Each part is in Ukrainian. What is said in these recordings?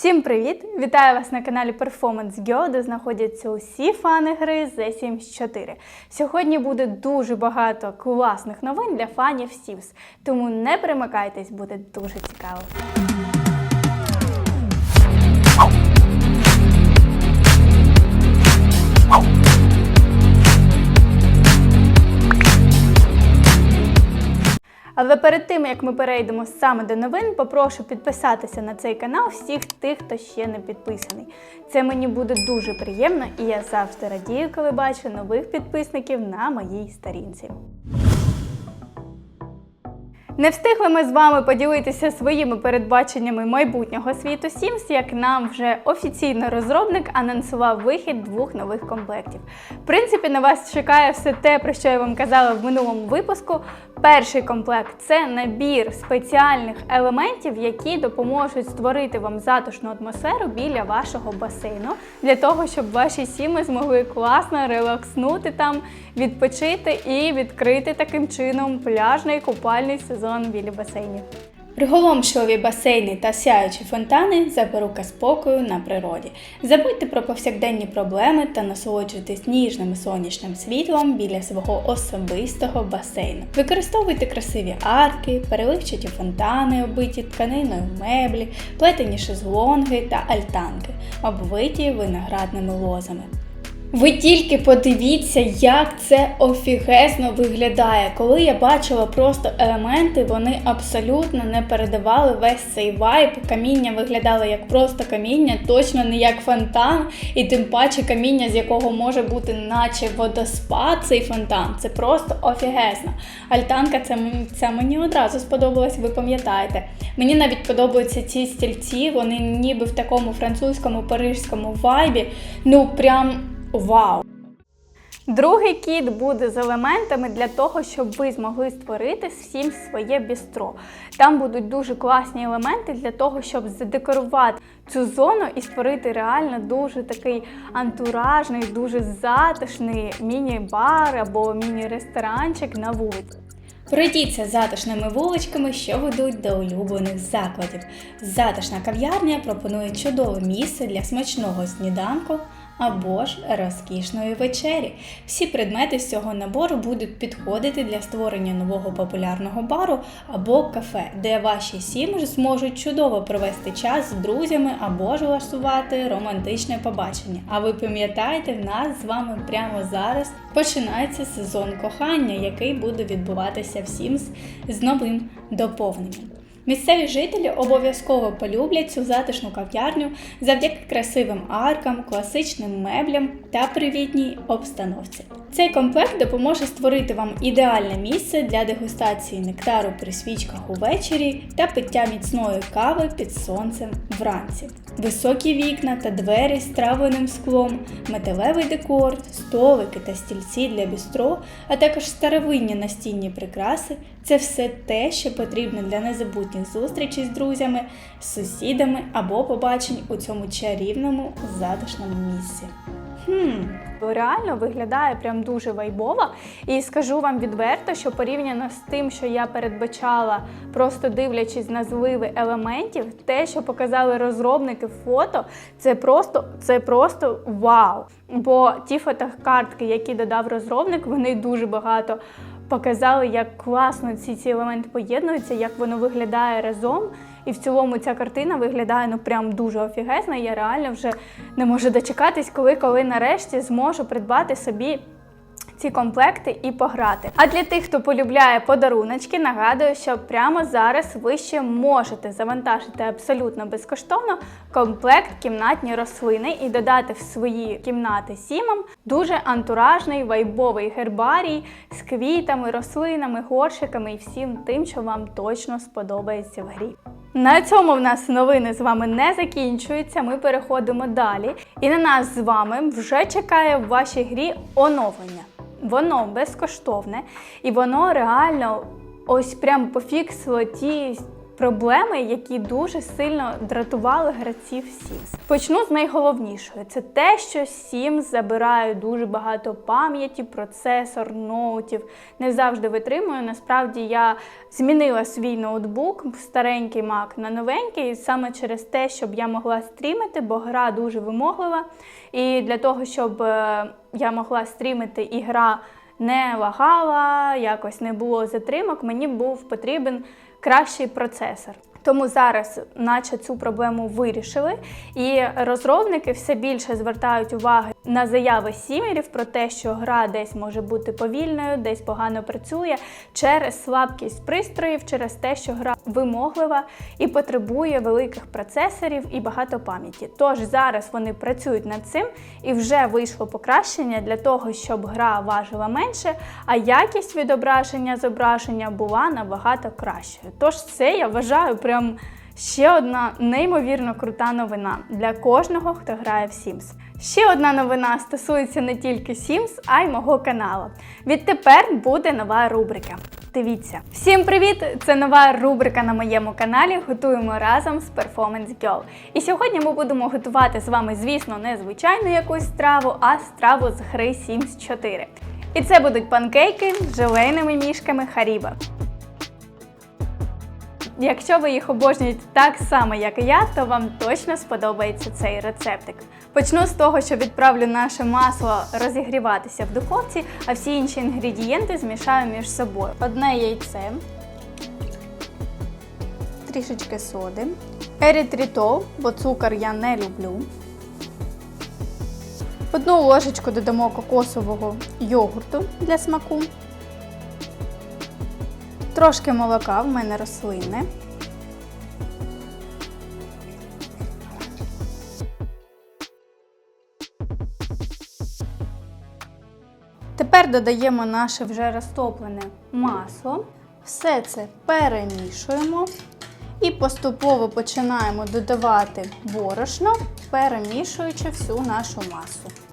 Всім привіт! Вітаю вас на каналі Performance Geo, де знаходяться усі фани гри The Sims 4. Сьогодні буде дуже багато класних новин для фанів Sims, тому не перемикайтесь, буде дуже цікаво. Але перед тим як ми перейдемо саме до новин, попрошу підписатися на цей канал всіх тих, хто ще не підписаний. Це мені буде дуже приємно, і я завжди радію, коли бачу нових підписників на моїй сторінці. Не встигли ми з вами поділитися своїми передбаченнями майбутнього світу Sims, як нам вже офіційно розробник анонсував вихід двох нових комплектів. В принципі, на вас чекає все те, про що я вам казала в минулому випуску. Перший комплект це набір спеціальних елементів, які допоможуть створити вам затишну атмосферу біля вашого басейну, для того, щоб ваші сіми змогли класно релакснути там, відпочити і відкрити таким чином пляжний купальний сезон біля басейнів. Приголомшливі басейни та сяючі фонтани запорука спокою на природі. Забудьте про повсякденні проблеми та насолоджуйтесь ніжним сонячним світлом біля свого особистого басейну. Використовуйте красиві арки, переливчаті фонтани, оббиті тканиною меблі, плетені шезлонги та альтанки, обвиті виноградними лозами. Ви тільки подивіться, як це офігезно виглядає. Коли я бачила просто елементи, вони абсолютно не передавали весь цей вайб. Каміння виглядало як просто каміння, точно не як фонтан, і тим паче каміння, з якого може бути наче водоспад цей фонтан. Це просто офігезно. Альтанка, це, це мені одразу сподобалось, ви пам'ятаєте. Мені навіть подобаються ці стільці, вони ніби в такому французькому парижському вайбі. Ну прям. Вау! Другий кіт буде з елементами для того, щоб ви змогли створити всім своє бістро. Там будуть дуже класні елементи для того, щоб задекорувати цю зону і створити реально дуже такий антуражний, дуже затишний міні-бар або міні-ресторанчик на вулиці. Пройдіться затишними вуличками, що ведуть до улюблених закладів. Затишна кав'ярня пропонує чудове місце для смачного сніданку або ж розкішної вечері. Всі предмети з цього набору будуть підходити для створення нового популярного бару або кафе, де ваші сім'ї зможуть чудово провести час з друзями або ж влаштувати романтичне побачення. А ви пам'ятаєте, в нас з вами прямо зараз починається сезон кохання, який буде відбуватися всім з- з новим доповненням. Місцеві жителі обов'язково полюблять цю затишну кав'ярню завдяки красивим аркам, класичним меблям та привітній обстановці. Цей комплект допоможе створити вам ідеальне місце для дегустації нектару при свічках увечері та пиття міцної кави під сонцем вранці. Високі вікна та двері з травленим склом, металевий декор, столики та стільці для бістро, а також старовинні настінні прикраси це все те, що потрібно для незабутніх зустрічей з друзями, сусідами або побачень у цьому чарівному затишному місці. Хм, реально виглядає прям дуже вайбово. І скажу вам відверто, що порівняно з тим, що я передбачала, просто дивлячись на зливи елементів, те, що показали розробники фото, це просто, це просто вау. Бо ті фотокартки, які додав розробник, вони дуже багато показали, як класно ці, ці елементи поєднуються, як воно виглядає разом. І в цілому ця картина виглядає ну прям дуже офігезно. Я реально вже не можу дочекатись, коли, коли нарешті зможу придбати собі. Ці комплекти і пограти. А для тих, хто полюбляє подаруночки, нагадую, що прямо зараз ви ще можете завантажити абсолютно безкоштовно комплект кімнатні рослини і додати в свої кімнати сімам дуже антуражний вайбовий гербарій з квітами, рослинами, горшиками і всім тим, що вам точно сподобається в грі. На цьому в нас новини з вами не закінчуються. Ми переходимо далі. І на нас з вами вже чекає в вашій грі оновлення. Воно безкоштовне і воно реально ось прям пофіксило ті проблеми, які дуже сильно дратували гравців Sims. Почну з найголовнішої: це те, що Sims забирає дуже багато пам'яті, процесор, ноутів. Не завжди витримую. Насправді я змінила свій ноутбук, старенький Mac на новенький, саме через те, щоб я могла стрімити, бо гра дуже вимоглива. І для того, щоб е, я могла стрімити і гра не лагала, якось не було затримок, мені був потрібен кращий процесор. Тому зараз, наче цю проблему вирішили, і розробники все більше звертають увагу на заяви сімерів про те, що гра десь може бути повільною, десь погано працює через слабкість пристроїв, через те, що гра вимоглива і потребує великих процесорів і багато пам'яті. Тож зараз вони працюють над цим і вже вийшло покращення для того, щоб гра важила менше, а якість відображення зображення була набагато кращою. Тож це я вважаю прям ще одна неймовірно крута новина для кожного, хто грає в Sims. Ще одна новина стосується не тільки Sims, а й мого каналу. Відтепер буде нова рубрика. Дивіться. Всім привіт! Це нова рубрика на моєму каналі. Готуємо разом з Performance Girl. І сьогодні ми будемо готувати з вами, звісно, не звичайну якусь страву, а страву з гри Sims 4. І це будуть панкейки з желейними мішками Харіба. Якщо ви їх обожнюєте так само, як і я, то вам точно сподобається цей рецептик. Почну з того, що відправлю наше масло розігріватися в духовці, а всі інші інгредієнти змішаю між собою. Одне яйце, трішечки соди, ерітритол, бо цукор я не люблю. Одну ложечку додамо кокосового йогурту для смаку. Трошки молока в мене рослинне. Тепер додаємо наше вже розтоплене масло. Все це перемішуємо і поступово починаємо додавати борошно, перемішуючи всю нашу масу.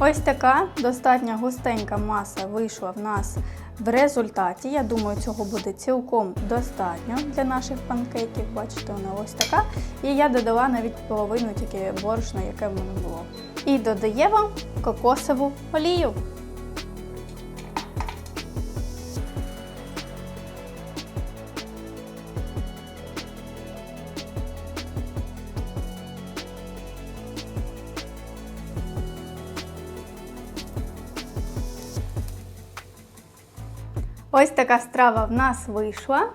Ось така достатньо густенька маса вийшла в нас в результаті. Я думаю, цього буде цілком достатньо для наших панкейків. Бачите, вона ось така. І я додала навіть половину тільки борошна, яке в мене було. І додаємо кокосову олію. Ось така страва в нас вийшла.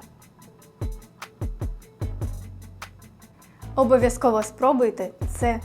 Обов'язково спробуйте, це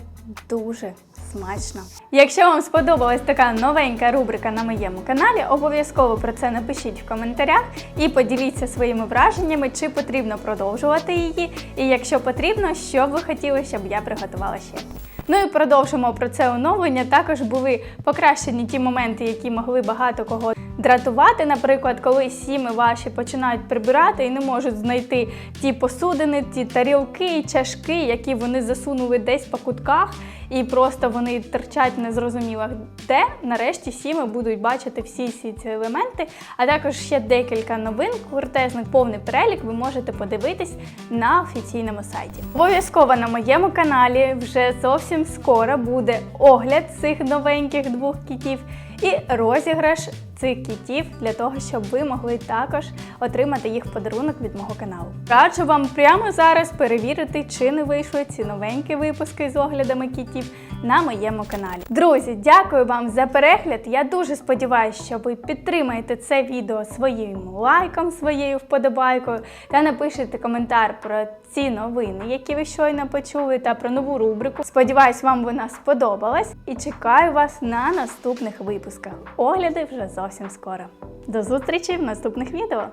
дуже смачно. Якщо вам сподобалась така новенька рубрика на моєму каналі, обов'язково про це напишіть в коментарях і поділіться своїми враженнями, чи потрібно продовжувати її, і якщо потрібно, що б ви хотіли, щоб я приготувала ще. Ну і продовжимо про це оновлення. Також були покращені ті моменти, які могли багато кого дратувати. Наприклад, коли сіми ваші починають прибирати і не можуть знайти ті посудини, ті тарілки, чашки, які вони засунули десь по кутках, і просто вони терчать незрозуміло де. Нарешті сіми будуть бачити всі ці елементи. А також ще декілька новин, крутезних повний перелік ви можете подивитись на офіційному сайті. Обов'язково на моєму каналі вже зовсім скоро буде огляд цих новеньких двох кітів і розіграш цих кітів для того, щоб ви могли також отримати їх подарунок від мого каналу. Раджу вам прямо зараз перевірити, чи не вийшли ці новенькі випуски з оглядами кітів на моєму каналі. Друзі, дякую вам за перегляд. Я дуже сподіваюся, що ви підтримаєте це відео своїм лайком, своєю вподобайкою та напишете коментар про ці новини, які ви щойно почули, та про нову рубрику. Сподіваюсь, вам вона сподобалась і чекаю вас на наступних випусках. Огляди вже зовсім скоро. До зустрічі в наступних відео!